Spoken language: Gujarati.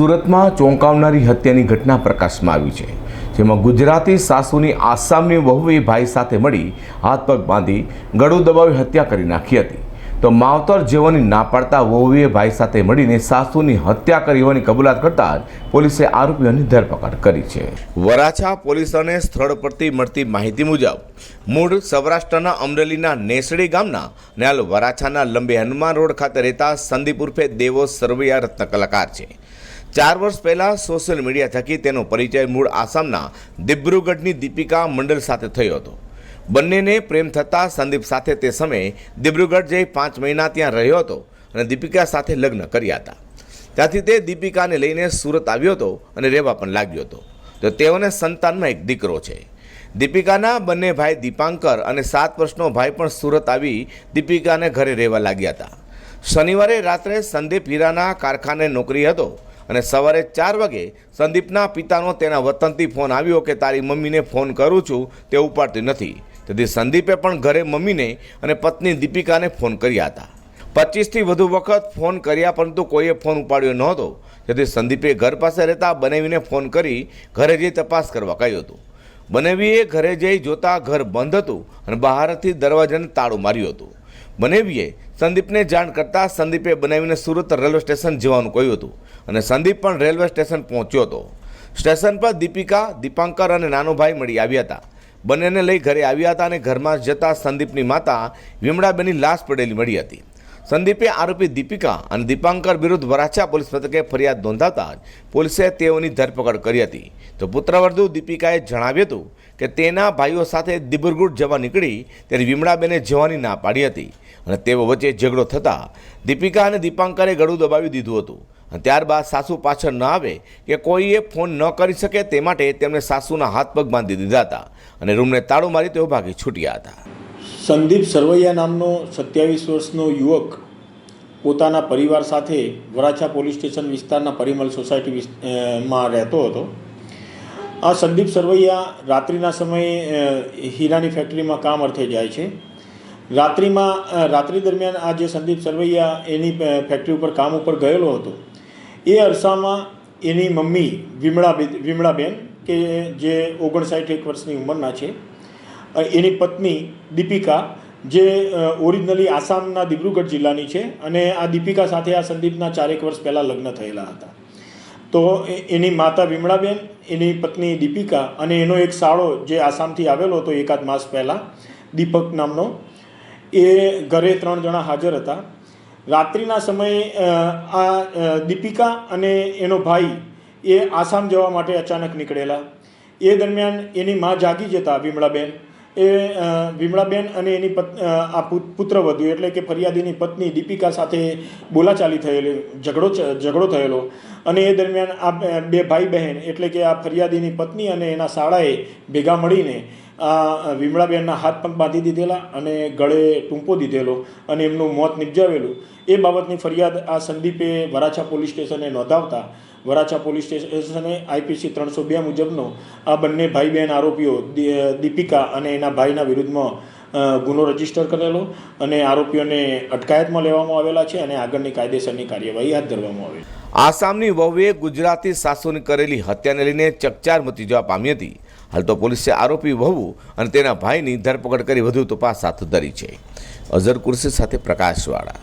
સુરતમાં ચોંકાવનારી હત્યાની ઘટના પ્રકાશમાં આવી છે, જેમાં ગુજરાતી સાસુની આસામની વહુએ ભાઈ સાથે મળી હાથ પગ બાંધી ગળું દબાવી હત્યા કરી નાખી હતી. તો માવતર જેવાની ના પાડતા વહુએ ભાઈ સાથે મળીને સાસુની હત્યા કરી હોવાની કબૂલાત કરતા પોલીસે આરોપીઓની ધરપકડ કરી છે. વરાછા પોલીસોને સ્થળ પરથી મળતી માહિતી મુજબ, મૂળ સૌરાષ્ટ્રના અમરેલીના નેસડી ગામના ન્યાલ વરાછાના લંબે હનુમાન રોડ ખાતે રહેતા સંદીપ ઉર્ફે દેવો સરવૈયા રત્ન કલાકાર છે. ચાર વર્ષ પહેલાં સોશિયલ મીડિયા થકી તેનો પરિચય મૂળ આસામના દિબ્રુગઢની દીપિકા મંડલ સાથે થયો હતો. બંનેને પ્રેમ થતાં સંદીપ સાથે તે સમયે દિબ્રુગઢ જઈ પાંચ મહિના ત્યાં રહ્યો હતો અને દીપિકા સાથે લગ્ન કર્યા હતા. ત્યાંથી તે દીપિકાને લઈને સુરત આવ્યો હતો અને રહેવા પણ લાગ્યો હતો. તો તેઓને સંતાનમાં એક દીકરો છે. દીપિકાના બંને ભાઈ દીપાંકર અને સાત વર્ષનો ભાઈ પણ સુરત આવી દીપિકાને ઘરે રહેવા લાગ્યા હતા. શનિવારે રાત્રે સંદીપ હીરાના કારખાને નોકરી હતો અને સવારે ચાર વાગે સંદીપના પિતાનો તેના વતનથી ફોન આવ્યો કે તારી મમ્મીને ફોન કરું છું, તે ઉપાડતી નથી. તેથી સંદીપે પણ ઘરે મમ્મીને અને પત્ની દીપિકાને ફોન કર્યા હતા. પચીસથી વધુ વખત ફોન કર્યા, પરંતુ કોઈએ ફોન ઉપાડ્યો નહોતો. તેથી સંદીપે ઘર પાસે રહેતા બનેવીને ફોન કરી ઘરે જઈ તપાસ કરવા કહ્યું હતું. બનેવીએ ઘરે જઈ જોતા ઘર બંધ હતું અને બહારથી દરવાજાને તાળું માર્યું હતું. બનેવીએ, સંદીપને જાણ કરતાં સંદીપે બનાવીને સુરત રેલવે સ્ટેશન જવાનું કહ્યું હતું અને સંદીપ પણ રેલવે સ્ટેશન પહોંચ્યો હતો. સ્ટેશન પર દીપિકા, દીપાંકર અને નાનો ભાઈ મળી આવ્યા હતા. બંનેને લઈ ઘરે આવ્યા હતા અને ઘરમાં જતાં સંદીપની માતા વિમળાબેનની લાશ પડેલી મળી હતી. સંદીપે આરોપી દીપિકા અને દીપાંકર વિરુદ્ધ વરાછા પોલીસ મથકે ફરિયાદ નોંધાતા જ પોલીસે તેઓની ધરપકડ કરી હતી. તો પુત્રવધુ દીપિકાએ જણાવ્યું હતું કે તેના ભાઈઓ સાથે દિબરગુડ જવા નીકળી ત્યારે વિમળાબેને જવાની ના પાડી હતી અને તેઓ વચ્ચે ઝઘડો થતાં દીપિકા અને દીપાંકરે ગળું દબાવી દીધું હતું. અને ત્યારબાદ સાસુ પાછળ ન આવે કે કોઈએ ફોન ન કરી શકે તે માટે તેમણે સાસુના હાથ પગ બાંધી દીધા હતા અને રૂમને તાળું મારી તેઓ ભાગી છૂટ્યા હતા. સંદીપ સરવૈયા નામનો સત્યાવીસ વર્ષનો યુવક પોતાના પરિવાર સાથે વરાછા પોલીસ સ્ટેશન વિસ્તારના પરિમલ સોસાયટી માં રહેતો હતો. આ સંદીપ સરવૈયા રાત્રિના સમયે હીરાની ફેક્ટરીમાં કામ અર્થે જાય છે. રાત્રિમાં રાત્રિ દરમિયાન આ જે સંદીપ સરવૈયા એની ફેક્ટરી ઉપર કામ ઉપર ગયેલો હતો, એ અરસામાં એની મમ્મી વિમળા વિમળાબેન, કે જે ઓગણસાઠ એક વર્ષની ઉંમરના છે એની પત્ની દીપિકા, જે ઓરિજિનલી આસામના દિબ્રુગઢ જિલ્લાની છે અને આ દીપિકા સાથે આ સંદીપના ચારેક વર્ષ પહેલાં લગ્ન થયેલા હતા. તો એની માતા વિમળાબેન, એની પત્ની દીપિકા અને એનો એક સાળો જે આસામથી આવેલો હતો એકાદ માસ પહેલાં, દીપક નામનો, એ ઘરે ત્રણ જણા હાજર હતા. રાત્રિના સમયે આ દીપિકા અને એનો ભાઈ એ આસામ જવા માટે અચાનક નીકળેલા. એ દરમિયાન એની મા જાગી જતા વિમળાબેન એ વિમળાબેન અને એની આ પુત્ર પુત્રવધુ એટલે કે ફરિયાદીની પત્ની દીપિકા સાથે બોલાચાલી થયેલી, ઝઘડો ઝઘડો થયેલો. અને એ દરમિયાન આ બે- ભાઈ બહેન, એટલે કે આ ફરિયાદીની પત્ની અને એના શાળાએ ભેગા મળીને વિમળાબેનના હાથ પગ બાંધી દીધેલા અને ગળે ટૂંપો દીધેલો અને એમનું મોત નિપજાવેલું. એ બાબતની ફરિયાદ આ સંદીપે વરાછા પોલીસ સ્ટેશને નોંધાવતા વરાછા પોલીસ સ્ટેશને આઈપીસી ત્રણસો બે મુજબનો આ બંને ભાઈ બહેન આરોપીઓ દીપિકા અને એના ભાઈના વિરુદ્ધમાં ગુનો રજિસ્ટર કરેલો અને આરોપીઓને અટકાયતમાં લેવામાં આવેલા છે અને આગળની કાયદેસરની કાર્યવાહી હાથ ધરવામાં આવી આસામની વહુએ ગુજરાતી સાસુની કરેલી હત્યાને લઈને ચકચાર મચી જવા પામી હતી. હાલ તો પોલીસે આરોપી વહુ અને તેના ભાઈની ધરપકડ કરી વધુ તપાસ હાથ ધરી છે. અઝર કુર્સી સાથે પ્રકાશવાળા.